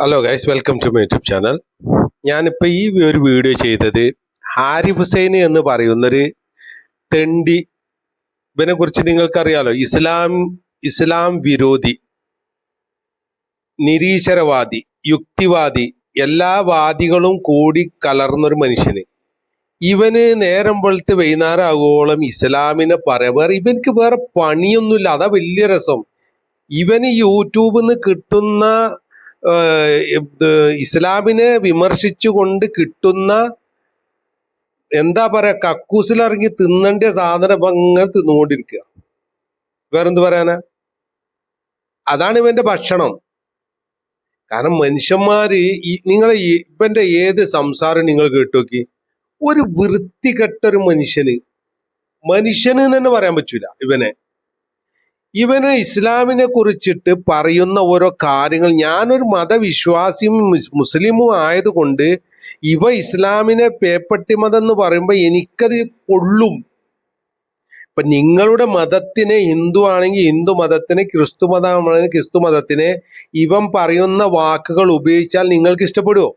Hello guys welcome to my YouTube channel ഞാനിപ്പോൾ ഈ ഒരു വീഡിയോ ചെയ്തത് ഹാരിഫ് ഹുസൈൻ എന്ന് പറയുന്നൊരു തെണ്ടി. ഇവനെ കുറിച്ച് നിങ്ങൾക്കറിയാലോ? ഇസ്ലാം ഇസ്ലാം വിരോധി നിരീശ്വരവാദി യുക്തിവാദി എല്ലാ വാദികളും കൂടി കലർന്നൊരു മനുഷ്യന്. ഇവന് നേരം വെളുത്ത് വൈകുന്നേരം ഇസ്ലാമിനെ പറയാം. വേറെ ഇവനക്ക് വേറെ പണിയൊന്നുമില്ല. അതാ വലിയ രസം. ഇവന് യൂട്യൂബിൽ നിന്ന് കിട്ടുന്ന ഇസ്ലാമിനെ വിമർശിച്ചുകൊണ്ട് കിട്ടുന്ന എന്താ പറയാ കക്കൂസിലിറങ്ങി തിന്നേണ്ട സാധനം അങ്ങനെ തിന്നുകൊണ്ടിരിക്കുക. വേറെന്ത് പറയാനാ? അതാണ് ഇവന്റെ ഭക്ഷണം. കാരണം മനുഷ്യന്മാര് ഈ നിങ്ങൾ ഇവന്റെ ഏത് സംസാരം നിങ്ങൾ കേട്ടുനോക്കി? ഒരു വൃത്തികെട്ടൊരു മനുഷ്യന്. മനുഷ്യന് തന്നെ പറയാൻ പറ്റൂല ഇവനെ. ഇവന് ഇസ്ലാമിനെ കുറിച്ചിട്ട് പറയുന്ന ഓരോ കാര്യങ്ങൾ. ഞാനൊരു മതവിശ്വാസിയും മുസ്- മുസ്ലിമും ആയതുകൊണ്ട് ഇവ ഇസ്ലാമിനെ പേപ്പട്ടി മതം എന്ന് പറയുമ്പോൾ എനിക്കത് കൊള്ളും. ഇപ്പൊ നിങ്ങളുടെ മതത്തിനെ ഹിന്ദു ആണെങ്കിൽ ഹിന്ദു മതത്തിനെ ക്രിസ്തു മതമാണെങ്കിൽ ക്രിസ്തു മതത്തിനെ ഇവൻ പറയുന്ന വാക്കുകൾ ഉപയോഗിച്ചാൽ നിങ്ങൾക്ക് ഇഷ്ടപ്പെടുമോ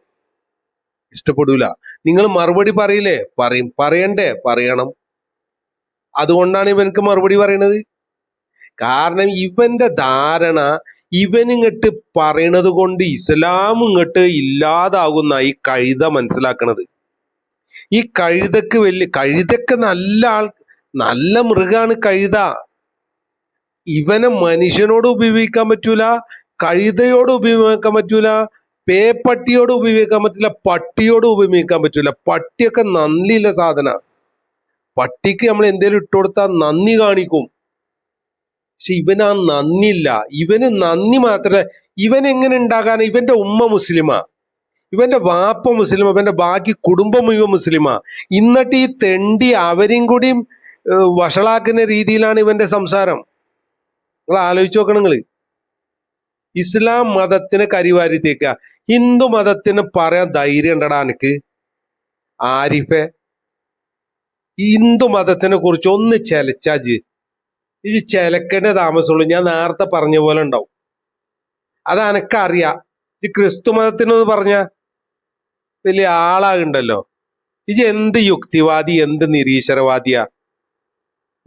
ഇഷ്ടപ്പെടൂല. നിങ്ങൾ മറുപടി പറയില്ലേ? പറയും. പറയണ്ടേ? പറയണം. അതുകൊണ്ടാണ് ഇവനക്ക് മറുപടി പറയണത്. കാരണം ഇവന്റെ ധാരണ ഇവൻ ഇങ്ങോട്ട് പറയണത് കൊണ്ട് ഇസ്ലാം ഇങ്ങോട്ട് ഇല്ലാതാകുന്ന ഈ കഴുത മനസ്സിലാക്കണത്. ഈ കഴുതക്ക് വലിയ കഴുതക്ക് നല്ല ആൾ നല്ല മൃഗാണ് കഴുത. ഇവനെ മനുഷ്യനോട് ഉപയോഗിക്കാൻ പറ്റൂല കഴുതയോട് ഉപയോഗിക്കാൻ പറ്റൂല പേപ്പട്ടിയോട് ഉപയോഗിക്കാൻ പറ്റില്ല പട്ടിയോട് ഉപയോഗിക്കാൻ പറ്റൂല. പട്ടിയൊക്കെ നന്ദിയുള്ള സാധന. പട്ടിക്ക് നമ്മൾ എന്തേലും ഇട്ടുകൊടുത്താൽ നന്ദി കാണിക്കും. പക്ഷെ ഇവനാ നന്ദിയില്ല. ഇവന് നന്ദി മാത്രമേ ഇവൻ എങ്ങനെ ഉണ്ടാകാൻ ഇവന്റെ ഉമ്മ മുസ്ലിമാ. ഇവന്റെ വാപ്പ മുസ്ലിമ. ഇവന്റെ ബാക്കി കുടുംബം മുഴുവൻ മുസ്ലിമാ. എന്നിട്ട് ഈ തെണ്ടി അവരെയും കൂടിയും വഷളാക്കുന്ന രീതിയിലാണ് ഇവന്റെ സംസാരം. നിങ്ങൾ ആലോചിച്ച് നോക്കണം ഇസ്ലാം മതത്തിന് കരിവാരി തേക്കുക. ഹിന്ദു മതത്തിന് പറയാൻ ധൈര്യം ഉണ്ടടാ എനിക്ക് ആരിഫെ? ഹിന്ദു മതത്തിനെ കുറിച്ച് ഒന്ന് ചെലച്ചാജ് ഇത് ചിലക്കേണ്ട താമസമുള്ളൂ. ഞാൻ നേരത്തെ പറഞ്ഞ പോലെ ഉണ്ടാവും. അത് അനക്കറിയാ. ഇത് ക്രിസ്തു മതത്തിനൊന്ന് പറഞ്ഞ വലിയ ആളാകുണ്ടല്ലോ. ഇത് എന്ത് യുക്തിവാദി എന്ത് നിരീശ്വരവാദിയാ?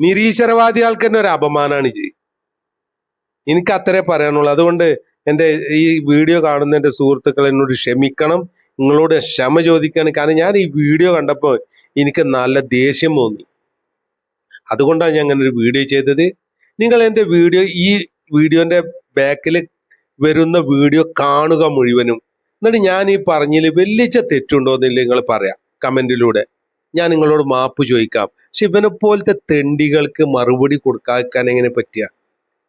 നിരീശ്വരവാദി ആൾക്ക് തന്നെ ഒരു അപമാനമാണ് ഇത്. എനിക്ക് അത്രേ പറയാനുള്ളൂ. അതുകൊണ്ട് എന്റെ ഈ വീഡിയോ കാണുന്ന എന്റെ സുഹൃത്തുക്കൾ എന്നോട് ക്ഷമിക്കണം. നിങ്ങളോട് ക്ഷമ ചോദിക്കാണ്. കാരണം ഞാൻ ഈ വീഡിയോ കണ്ടപ്പോൾ എനിക്ക് നല്ല ദേഷ്യം തോന്നി. അതുകൊണ്ടാണ് ഞാൻ അങ്ങനെ ഒരു വീഡിയോ ചെയ്തത്. നിങ്ങൾ എന്റെ വീഡിയോ ഈ വീഡിയോന്റെ ബാക്കിൽ വരുന്ന വീഡിയോ കാണുക മുഴുവനും. എന്നിട്ട് ഞാൻ ഈ പറഞ്ഞതിൽ വലിയ തെറ്റുണ്ടോ എന്നില്ല നിങ്ങൾ പറയാം. കമന്റിലൂടെ ഞാൻ നിങ്ങളോട് മാപ്പ് ചോദിക്കാം. പക്ഷെ ഇവനെ പോലത്തെ തെണ്ടികൾക്ക് മറുപടി കൊടുക്കാൻ എങ്ങനെ പറ്റിയ?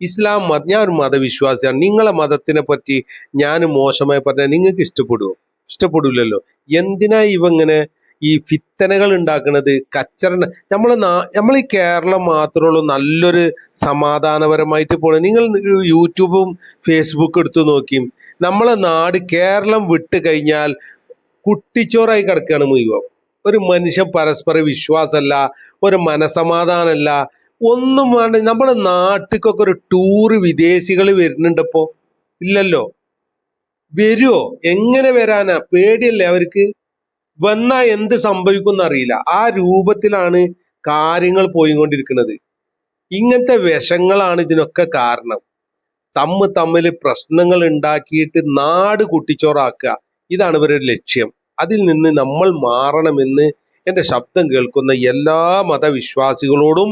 ഇസ്ലാം മത ഞാൻ ഒരു മതവിശ്വാസിയാണ്. നിങ്ങളെ മതത്തിനെ പറ്റി ഞാൻ മോശമായി പറഞ്ഞാൽ നിങ്ങൾക്ക് ഇഷ്ടപ്പെടുമോ ഇഷ്ടപ്പെടില്ലല്ലോ എന്തിനാ ഇവങ്ങനെ ഈ ഫിത്തനകൾ ഉണ്ടാക്കുന്നത് കച്ചറ നമ്മൾ നമ്മൾ ഈ കേരളം മാത്രമേ ഉള്ളൂ നല്ലൊരു സമാധാനപരമായിട്ട് പോണത് നിങ്ങൾ യൂട്യൂബും ഫേസ്ബുക്കും എടുത്തു നോക്കിയും നമ്മളെ നാട് കേരളം വിട്ട് കഴിഞ്ഞാൽ കുട്ടിച്ചോറായി കിടക്കുകയാണ് മുഴുവൻ. ഒരു മനുഷ്യൻ പരസ്പര വിശ്വാസമല്ല ഒരു മനസമാധാനമല്ല ഒന്നും വേണ്ട. നമ്മുടെ നാട്ടിക്കൊക്കെ ഒരു ടൂറ് വിദേശികൾ വരുന്നുണ്ടപ്പോ ഇല്ലല്ലോ. വരുമോ എങ്ങനെ വരാനാ? പേടിയല്ലേ അവർക്ക്? വന്നാ എന്ത് സംഭവിക്കും അറിയില്ല. ആ രൂപത്തിലാണ് കാര്യങ്ങൾ പോയിക്കൊണ്ടിരിക്കുന്നത്. ഇങ്ങനത്തെ വിഷങ്ങളാണ് ഇതിനൊക്കെ കാരണം. തമ്മ് തമ്മിൽ പ്രശ്നങ്ങൾ ഉണ്ടാക്കിയിട്ട് നാട് കുട്ടിച്ചോറാക്കുക. ഇതാണ് ഇവരുടെ ലക്ഷ്യം. അതിൽ നിന്ന് നമ്മൾ മാറണമെന്ന് എന്റെ ശബ്ദം കേൾക്കുന്ന എല്ലാ മതവിശ്വാസികളോടും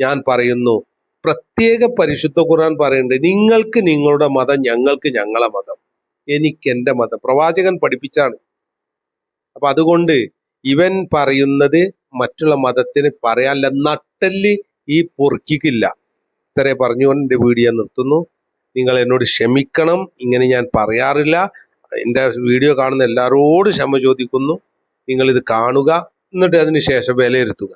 ഞാൻ പറയുന്നു. പ്രത്യേക പരിശുദ്ധ ഖുർആൻ പറയുന്നുണ്ട് നിങ്ങൾക്ക് നിങ്ങളുടെ മതം ഞങ്ങൾക്ക് ഞങ്ങളെ മതം. എനിക്ക് എന്റെ മതം. പ്രവാചകൻ പഠിപ്പിച്ചാണ്. അപ്പൊ അതുകൊണ്ട് ഇവൻ പറയുന്നത് മറ്റുള്ള മതത്തിന് പറയാനുള്ള നട്ടൽ ഈ പൊറുക്കിക്കില്ല. ഇത്രേ പറഞ്ഞുകൊണ്ട് എന്റെ വീഡിയോ നിർത്തുന്നു. നിങ്ങൾ എന്നോട് ക്ഷമിക്കണം. ഇങ്ങനെ ഞാൻ പറയാറില്ല. എന്റെ വീഡിയോ കാണുന്ന എല്ലാവരോടും ക്ഷമ ചോദിക്കുന്നു. നിങ്ങൾ ഇത് കാണുക. എന്നിട്ട് അതിന് ശേഷം വിലയിരുത്തുക.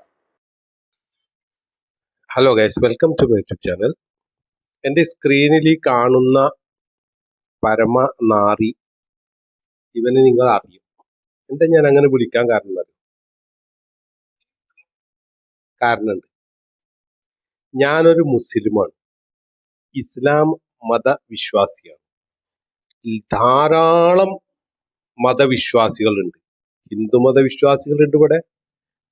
Hello guys welcome to my YouTube channel എന്റെ സ്ക്രീനിൽ ഈ കാണുന്ന പരമ നാറി ഇവനെ നിങ്ങൾ അറിയും? എന്താ ഞാൻ അങ്ങനെ വിളിക്കാൻ കാരണം? കാരണമുണ്ട് ഞാനൊരു മുസ്ലിമാണ്. ഇസ്ലാം മതവിശ്വാസിയാണ്. ധാരാളം മതവിശ്വാസികളുണ്ട്. ഹിന്ദു മതവിശ്വാസികളുണ്ട് ഇവിടെ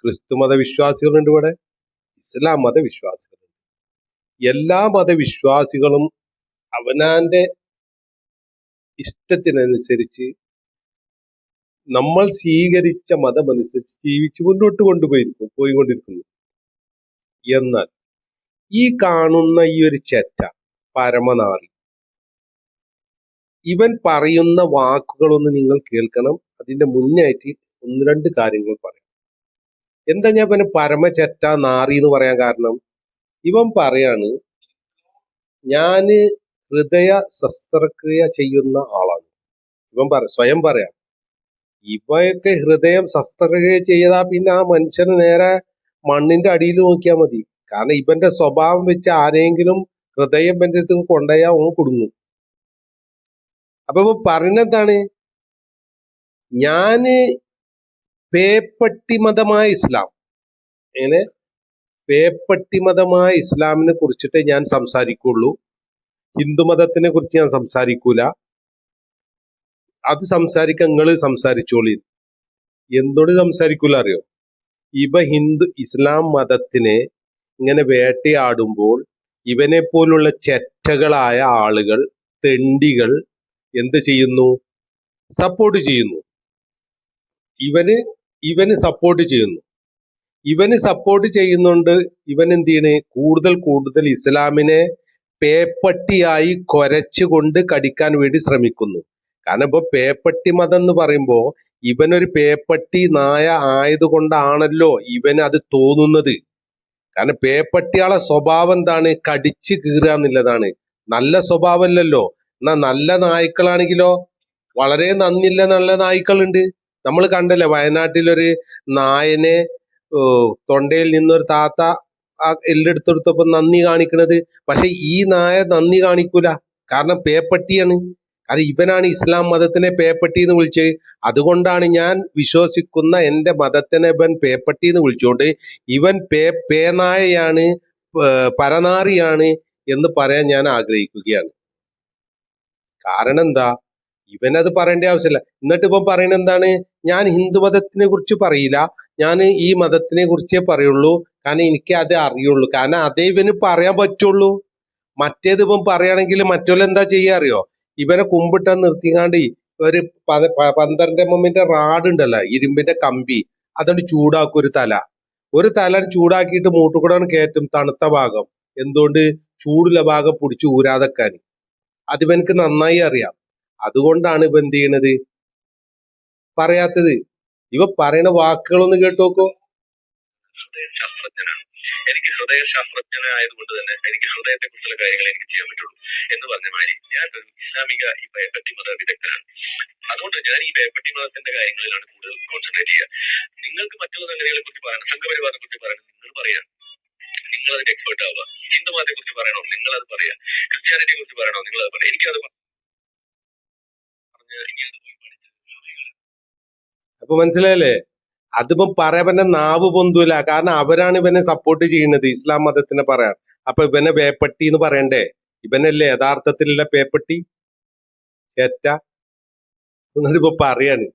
ക്രിസ്തു മതവിശ്വാസികളുണ്ട് ഇവിടെ ഇസ്ലാം മതവിശ്വാസികളുണ്ട്. എല്ലാ മതവിശ്വാസികളും അവനാന്റെ ഇഷ്ടത്തിനനുസരിച്ച് നമ്മൾ സ്വീകരിച്ച മതമനുസരിച്ച് ജീവിച്ചു മുന്നോട്ട് കൊണ്ടുപോയിരിക്കും പോയിക്കൊണ്ടിരിക്കുന്നു. എന്നാൽ ഈ കാണുന്ന ഈ ഒരു ചെറ്റ പരമനാറി ഇവൻ പറയുന്ന വാക്കുകളൊന്ന് നിങ്ങൾ കേൾക്കണം. അതിന്റെ മുന്നായിട്ട് ഒന്ന് രണ്ട് കാര്യങ്ങൾ പറയാം. എന്താ ഞാൻ പിന്നെ പരമചെറ്റ നാറി എന്ന് പറയാൻ കാരണം? ഇവൻ പറയാണ് ഞാൻ ഹൃദയ ശസ്ത്രക്രിയ ചെയ്യുന്ന ആളാണ്. ഇവൻ പറ സ്വയം പറയാം. ഇവയൊക്കെ ഹൃദയം ശസ്ത്രക്രിയ ചെയ്താ പിന്നെ ആ മനുഷ്യന് നേരെ മണ്ണിന്റെ അടിയിൽ നോക്കിയാൽ മതി. കാരണം ഇവന്റെ സ്വഭാവം വെച്ച് ആരെങ്കിലും ഹൃദയം എന്റെ അടുത്ത് കൊണ്ടുപോയാൽ ഓൻ കുടുങ്ങും. അപ്പൊ ഇപ്പൊ പറഞ്ഞെന്താണ് ഞാൻ പേപ്പട്ടി മതമായ ഇസ്ലാം. അങ്ങനെ പേപ്പട്ടി മതമായ ഇസ്ലാമിനെ കുറിച്ചിട്ട് ഞാൻ സംസാരിക്കുള്ളൂ. ഹിന്ദുമതത്തിനെ കുറിച്ച് ഞാൻ സംസാരിക്കൂല. അത് സംസാരിക്കാൻ നിങ്ങൾ സംസാരിച്ചോളി. എന്തുകൊണ്ട് സംസാരിക്കൂല അറിയോ? ഇവ ഹിന്ദു ഇസ്ലാം മതത്തിനെ ഇങ്ങനെ വേട്ടയാടുമ്പോൾ ഇവനെ പോലുള്ള ചെറ്റകളായ ആളുകൾ തെണ്ടികൾ എന്ത് ചെയ്യുന്നു? സപ്പോർട്ട് ചെയ്യുന്നു. ഇവന് ഇവന് സപ്പോർട്ട് ചെയ്യുന്നു. ഇവന് സപ്പോർട്ട് ചെയ്യുന്നുണ്ട് ഇവൻ എന്ത് ചെയ്യണ് കൂടുതൽ കൂടുതൽ ഇസ്ലാമിനെ പേപ്പട്ടിയായി കൊരച്ചുകൊണ്ട് കടിക്കാൻ വേണ്ടി ശ്രമിക്കുന്നു. കാരണം ഇപ്പൊ പേപ്പട്ടി മതം എന്ന് പറയുമ്പോ ഇവനൊരു പേപ്പട്ടി നായ ആയതുകൊണ്ടാണല്ലോ ഇവന് അത് തോന്നുന്നത്. കാരണം പേപ്പട്ടിയാളെ സ്വഭാവം എന്താണ്? കടിച്ചു കീറുക എന്നുള്ളതാണ്. നല്ല സ്വഭാവമല്ലല്ലോ. എന്നാ നല്ല നായ്ക്കളാണെങ്കിലോ? വളരെ നന്ദില്ല നല്ല നായ്ക്കളുണ്ട്. നമ്മൾ കണ്ടല്ലേ വയനാട്ടിലൊരു നായനെ തൊണ്ടയിൽ നിന്നൊരു താത്ത ആ എല്ലെടുത്തെടുത്തപ്പോ നന്ദി കാണിക്കണത്. പക്ഷെ ഈ നായ നന്ദി കാണിക്കൂല. കാരണം പേപ്പട്ടിയാണ്. കാരണം ഇവനാണ് ഇസ്ലാം മതത്തിനെ പേപ്പട്ടി എന്ന് വിളിച്ചത് അതുകൊണ്ടാണ് ഞാൻ വിശ്വസിക്കുന്ന എന്റെ മതത്തിനെ ഇവൻ പേപ്പട്ടി എന്ന് വിളിച്ചുകൊണ്ട് ഇവൻ പേ പേനായയാണ് പരനാറിയാണ് എന്ന് പറയാൻ ഞാൻ ആഗ്രഹിക്കുകയാണ്. കാരണം എന്താ? ഇവനത് പറയേണ്ട ആവശ്യമില്ല എന്നിട്ട് ഇപ്പം പറയുന്നത് എന്താണ്? ഞാൻ ഹിന്ദു മതത്തിനെ കുറിച്ച് പറയില്ല. ഞാൻ ഈ മതത്തിനെ കുറിച്ചേ പറയുള്ളൂ. കാരണം എനിക്ക് അത് അറിയുള്ളൂ. കാരണം അതേ ഇവന് പറയാൻ പറ്റുള്ളൂ. മറ്റേത് ഇപ്പം പറയുകയാണെങ്കിൽ മറ്റുള്ള എന്താ ചെയ്യാ അറിയോ? ഇവനെ കുമ്പിട്ടാൻ നിർത്തിക്കാണ്ട് ഒരു പന്ത്രണ്ട് എമ്മിന്റെ റാഡ് ഉണ്ടല്ലോ ഇരുമ്പിന്റെ കമ്പി അതുകൊണ്ട് ചൂടാക്കും ഒരു തല. ഒരു തല ചൂടാക്കിയിട്ട് മൂട്ടുകൂടാണ് കയറ്റും തണുത്ത ഭാഗം. എന്തുകൊണ്ട്? ചൂടുള്ള ഭാഗം പിടിച്ച് ഊരാതെക്കാൻ അത് ഇവനക്ക് നന്നായി അറിയാം. അതുകൊണ്ടാണ് ഇവ എന്ത് ചെയ്യണത്? പറയാത്തത്. ഇവ പറയണ വാക്കുകളൊന്ന് കേട്ടോക്കോ? ശാസ്ത്രജ്ഞനാണ്. എനിക്ക് ഹൃദയ ശാസ്ത്രജ്ഞനായതുകൊണ്ട് തന്നെ എനിക്ക് ഹൃദയത്തെ കുറിച്ചുള്ള കാര്യങ്ങൾ എനിക്ക് ചെയ്യാൻ പറ്റുള്ളൂ എന്ന് പറഞ്ഞ മാതിരി ഞാൻ ഒരു ഇസ്ലാമിക ഈ ഭയപ്പെട്ടി മത വിദഗ്ധനാണ്. അതുകൊണ്ട് ഞാൻ ഈ പേപ്പട്ടി മതത്തിന്റെ കാര്യങ്ങളിലാണ് കൂടുതൽ കോൺസെൻട്രേറ്റ് ചെയ്യുക. നിങ്ങൾക്ക് മറ്റുള്ള സംഗതികളെ കുറിച്ച് പറയണം സംഘപരിവാറിനെ കുറിച്ച് പറയണം നിങ്ങൾ പറയാം. നിങ്ങൾ അതിന്റെ എക്സ്പേർട്ട് ആവുക. ഹിന്ദു മതത്തെ കുറിച്ച് പറയണോ? നിങ്ങൾ അത് പറയുക ക്രിസ്ത്യാനിറ്റിയെ കുറിച്ച് പറയണോ? നിങ്ങൾ അത് പറയാം എനിക്കത് അപ്പൊ മനസ്സിലായല്ലേ? അതിപ്പം പറയാൻ നാവ് പൊന്തൂല. കാരണം അവരാണ് ഇവനെ സപ്പോർട്ട് ചെയ്യുന്നത്. ഇസ്ലാം മതത്തിനെ പറയാൻ. അപ്പൊ ഇവനെ പേപ്പട്ടി എന്ന് പറയണ്ടേ? ഇവനല്ലേ യഥാർത്ഥത്തിലുള്ള പേപ്പട്ടി ചേറ്റ. എന്നിപ്പോ പറയാണ്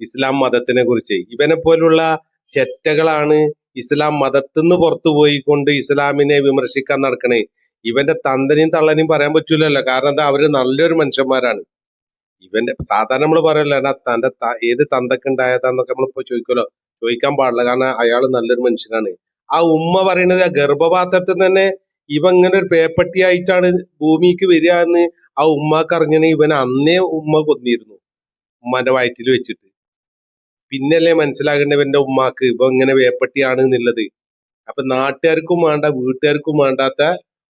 ഇസ്ലാം മതത്തിനെ കുറിച്ച്. ഇവനെ പോലുള്ള ചെറ്റകളാണ് ഇസ്ലാം മതത്തിന്ന് പുറത്തു പോയിക്കൊണ്ട് ഇസ്ലാമിനെ വിമർശിക്കാൻ നടക്കണേ. ഇവന്റെ തന്തനെയും തള്ളനെയും പറയാൻ പറ്റൂലല്ലോ. കാരണം എന്താ? അവർ നല്ലൊരു മനുഷ്യന്മാരാണ്. ഇവന്റെ സാധാരണ നമ്മൾ പറയല്ലോ തന്റെ ഏത് തന്തക്കുണ്ടായതാന്നൊക്കെ നമ്മളിപ്പോ ചോദിക്കുമല്ലോ ചോദിക്കാൻ പാടില്ല കാരണം അയാൾ നല്ലൊരു മനുഷ്യനാണ്. ആ ഉമ്മ പറയുന്നത് ആ ഗർഭപാത്രത്തിൽ തന്നെ ഇവ ഇങ്ങനെ ഒരു പേപ്പട്ടിയായിട്ടാണ് ഭൂമിക്ക് വരിക എന്ന് ആ ഉമ്മക്ക് അറിഞ്ഞാൽ ഇവൻ അന്നേ ഉമ്മ കൊന്നിരുന്നു ഉമ്മാന്റെ വയറ്റിൽ വെച്ചിട്ട്. പിന്നല്ലേ മനസ്സിലാകേണ്ട ഇവന്റെ ഉമ്മാക്ക് ഇവ ഇങ്ങനെ വേപ്പട്ടിയാണ് എന്നുള്ളത്. അപ്പൊ നാട്ടുകാർക്കും വേണ്ട വീട്ടുകാർക്കും വേണ്ടാത്ത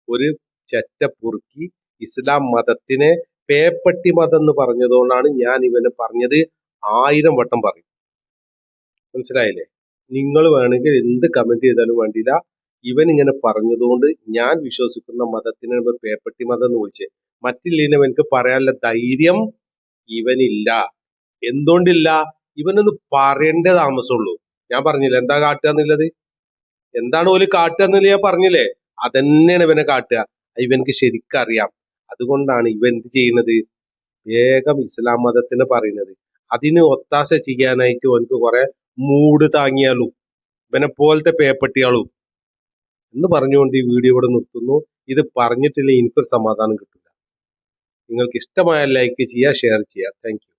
ഒരു ചെറ്റ പൊറുക്കി ഇസ്ലാം മതത്തിനെ പേപ്പട്ടി മതം എന്ന് പറഞ്ഞതുകൊണ്ടാണ് ഞാൻ ഇവന് പറഞ്ഞത് ആയിരം വട്ടം പറയും. മനസ്സിലായില്ലേ? നിങ്ങൾ വേണമെങ്കിൽ എന്ത് കമന്റ് ചെയ്താലും വേണ്ടിയില്ല. ഇവൻ ഇങ്ങനെ പറഞ്ഞതുകൊണ്ട് ഞാൻ വിശ്വസിക്കുന്ന മതത്തിന് പേപ്പട്ടി മതം എന്ന് വിളിച്ച് മറ്റില്ലിനെ എനിക്ക് പറയാനുള്ള ധൈര്യം ഇവനില്ല. എന്തുകൊണ്ടില്ല? ഇവനൊന്ന് പറയേണ്ടേ താമസമുള്ളൂ. ഞാൻ പറഞ്ഞില്ല? എന്താ കാട്ടുക എന്നുള്ളത്? എന്താണ് ഓൽ കാട്ടുക എന്നുള്ളത് ഞാൻ പറഞ്ഞില്ലേ? അതന്നെയാണ് ഇവനെ കാട്ടുക. ഇവനക്ക് ശരിക്കറിയാം. അതുകൊണ്ടാണ് ഇവ എന്ത് ചെയ്യുന്നത്? വേഗം ഇസ്ലാം മതത്തിന് പറയുന്നത്. അതിന് ഒത്താശ ചെയ്യാനായിട്ട് ഓനക്ക് കുറെ മൂട് താങ്ങിയാലും ഇവനെ പോലത്തെ പേപ്പട്ടിയാളും എന്ന് പറഞ്ഞുകൊണ്ട് ഈ വീഡിയോ ഇവിടെ നിർത്തുന്നു. ഇത് പറഞ്ഞിട്ടില്ലെങ്കിൽ എനിക്കൊരു സമാധാനം കിട്ടില്ല നിങ്ങൾക്ക് ഇഷ്ടമായ ലൈക്ക് ചെയ്യുക ഷെയർ ചെയ്യുക. താങ്ക്